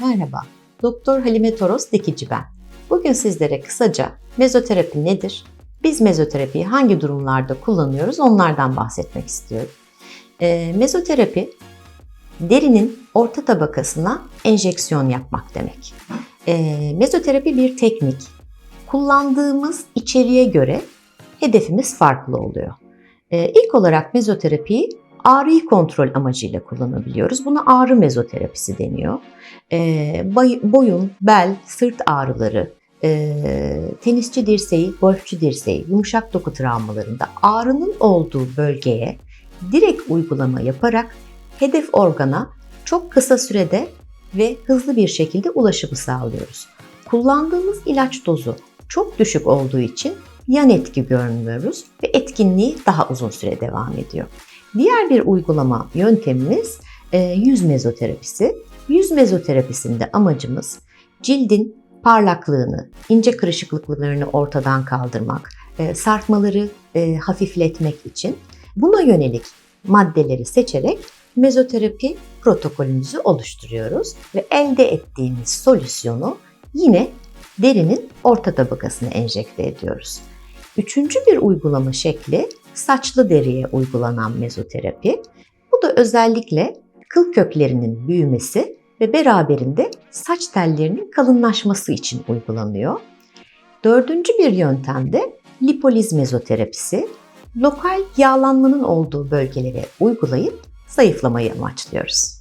Merhaba, Doktor Halime Toros Dikici ben. Bugün sizlere kısaca mezoterapi nedir, biz mezoterapiyi hangi durumlarda kullanıyoruz onlardan bahsetmek istiyorum. Ee, mezoterapi, derinin orta tabakasına enjeksiyon yapmak demek. Ee, mezoterapi bir teknik. Kullandığımız içeriğe göre hedefimiz farklı oluyor. Ee, ilk olarak mezoterapiyi ağrıyı kontrol amacıyla kullanabiliyoruz. Buna ağrı mezoterapisi deniyor. Bay- boyun, bel, sırt ağrıları, e, tenisçi dirseği, golfçü dirseği, yumuşak doku travmalarında ağrının olduğu bölgeye direkt uygulama yaparak hedef organa çok kısa sürede ve hızlı bir şekilde ulaşımı sağlıyoruz. Kullandığımız ilaç dozu çok düşük olduğu için yan etki görmüyoruz ve etkinliği daha uzun süre devam ediyor. Diğer bir uygulama yöntemimiz e, yüz mezoterapisi. Yüz mezoterapisinde amacımız cildin parlaklığını, ince kırışıklıklarını ortadan kaldırmak, e, sarkmaları e, hafifletmek için buna yönelik maddeleri seçerek mezoterapi protokolümüzü oluşturuyoruz ve elde ettiğimiz solüsyonu yine derinin orta tabakasına enjekte ediyoruz. Üçüncü bir uygulama şekli saçlı deriye uygulanan mezoterapi. Bu da özellikle kıl köklerinin büyümesi ve beraberinde saç tellerinin kalınlaşması için uygulanıyor. Dördüncü bir yöntem de lipoliz mezoterapisi. Lokal yağlanmanın olduğu bölgelere uygulayıp zayıflamayı amaçlıyoruz.